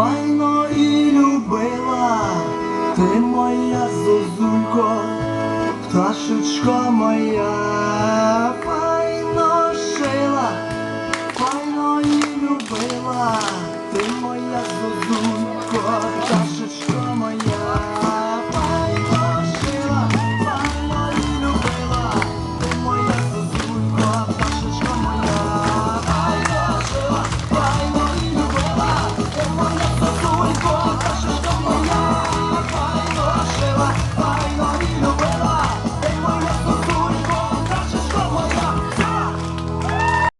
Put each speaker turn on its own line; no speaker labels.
файно і любила, ти моя зозулько, пташечко моя, файно шила, файно і любила, ти моя зозулько, пташечко моя.